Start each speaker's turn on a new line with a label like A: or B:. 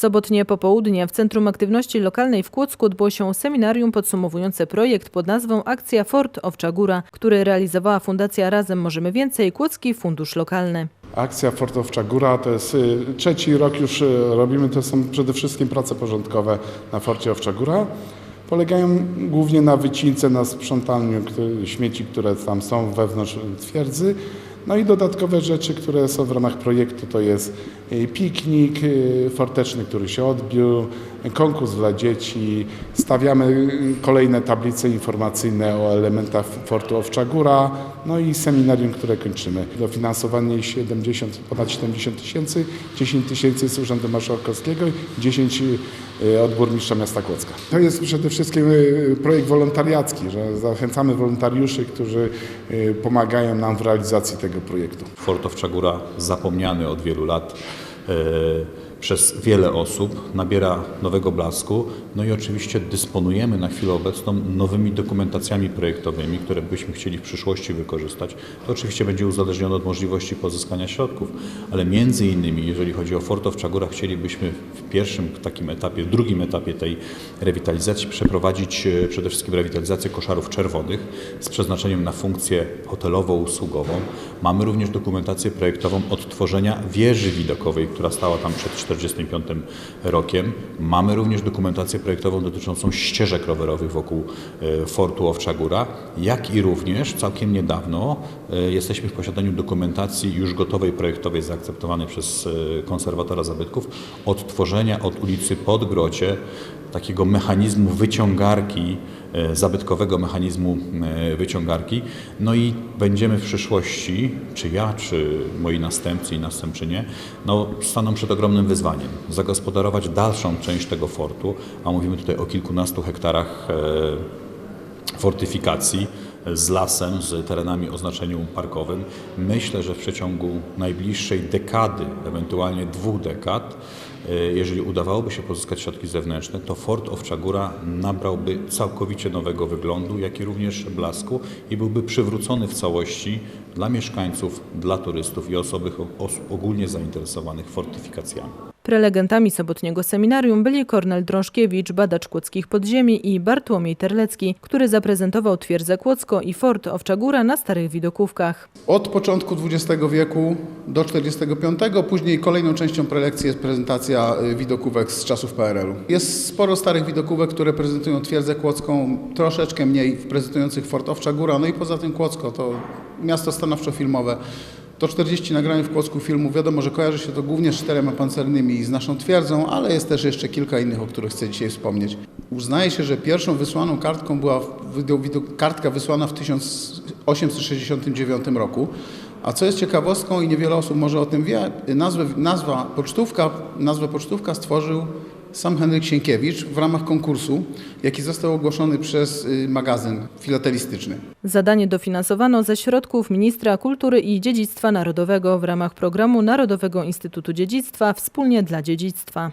A: sobotnie popołudnie w Centrum Aktywności Lokalnej w Kłodzku odbyło się seminarium podsumowujące projekt pod nazwą Akcja Fort Owcza Góra, który realizowała Fundacja Razem Możemy Więcej Kłodzki Fundusz Lokalny.
B: Akcja Fortowcza Góra to jest y, trzeci rok już y, robimy, to są przede wszystkim prace porządkowe na Forcie Owcza Góra. Polegają głównie na wycince, na sprzątaniu śmieci, które tam są wewnątrz twierdzy. No i dodatkowe rzeczy, które są w ramach projektu, to jest y, piknik y, forteczny, który się odbił, konkurs dla dzieci. Stawiamy kolejne tablice informacyjne o elementach Fortu Owcza Góra, no i seminarium, które kończymy. Dofinansowanie 70, ponad 70 tysięcy, 10 tysięcy z Urzędu Marszałkowskiego, 10 y, od Burmistrza Miasta Kłodzka. To jest przede wszystkim y, projekt wolontariacki, że zachęcamy wolontariuszy, którzy y, pomagają nam w realizacji tego projektu.
C: Fort Owcza Góra zapomniany od wielu lat e, przez wiele osób, nabiera nowego blasku. No i oczywiście dysponujemy na chwilę obecną nowymi dokumentacjami projektowymi, które byśmy chcieli w przyszłości wykorzystać. To oczywiście będzie uzależnione od możliwości pozyskania środków, ale między innymi, jeżeli chodzi o Fort Owcza Góra, chcielibyśmy w pierwszym takim etapie, w drugim etapie tej rewitalizacji przeprowadzić e, przede wszystkim rewitalizację koszarów czerwonych z przeznaczeniem na funkcję hotelowo-usługową. Mamy również dokumentację projektową odtworzenia wieży widokowej, która stała tam przed 1945 rokiem. Mamy również dokumentację projektową dotyczącą ścieżek rowerowych wokół e, Fortu Owcza Góra, jak i również całkiem niedawno e, jesteśmy w posiadaniu dokumentacji już gotowej projektowej, zaakceptowanej przez e, konserwatora zabytków, odtworzenia od ulicy Podgrocie takiego mechanizmu wyciągarki, e, zabytkowego mechanizmu e, wyciągarki. No i będziemy w przyszłości, czy ja, czy moi następcy i następczynie, no, staną przed ogromnym wyzwaniem. Zagospodarować dalszą część tego fortu, a mówimy tutaj o kilkunastu hektarach e, fortyfikacji z lasem, z terenami o znaczeniu parkowym. Myślę, że w przeciągu najbliższej dekady, ewentualnie dwóch dekad, e, jeżeli udawałoby się pozyskać środki zewnętrzne, to Fort Owcza Góra nabrałby całkowicie nowego wyglądu, jak i również blasku i byłby przywrócony w całości dla mieszkańców, dla turystów i osoby, osób ogólnie zainteresowanych fortyfikacjami.
A: Prelegentami sobotniego seminarium byli Kornel Drążkiewicz, badacz kłodzkich podziemi i Bartłomiej Terlecki, który zaprezentował twierdzę Kłodzko i Fort Owcza Góra na starych widokówkach.
D: Od początku XX wieku do 45, później kolejną częścią prelekcji jest prezentacja y, widokówek z czasów PRL-u. Jest sporo starych widokówek, które prezentują twierdzę kłodzką, troszeczkę mniej prezentujących Fort Owcza Góra, no i poza tym Kłodzko to miasto stanowczo-filmowe. To 40 nagrań w Kłodzku filmu. Wiadomo, że kojarzy się to głównie z czterema pancernymi i z naszą twierdzą, ale jest też jeszcze kilka innych, o których chcę dzisiaj wspomnieć. Uznaje się, że pierwszą wysłaną kartką była kartka wysłana w 1869 roku. A co jest ciekawostką i niewiele osób może o tym wie, nazwę, nazwa pocztówka, nazwę pocztówka stworzył sam Henryk Sienkiewicz w ramach konkursu, jaki został ogłoszony przez y, magazyn filatelistyczny.
A: Zadanie dofinansowano ze środków Ministra Kultury i Dziedzictwa Narodowego w ramach programu Narodowego Instytutu Dziedzictwa Wspólnie dla Dziedzictwa.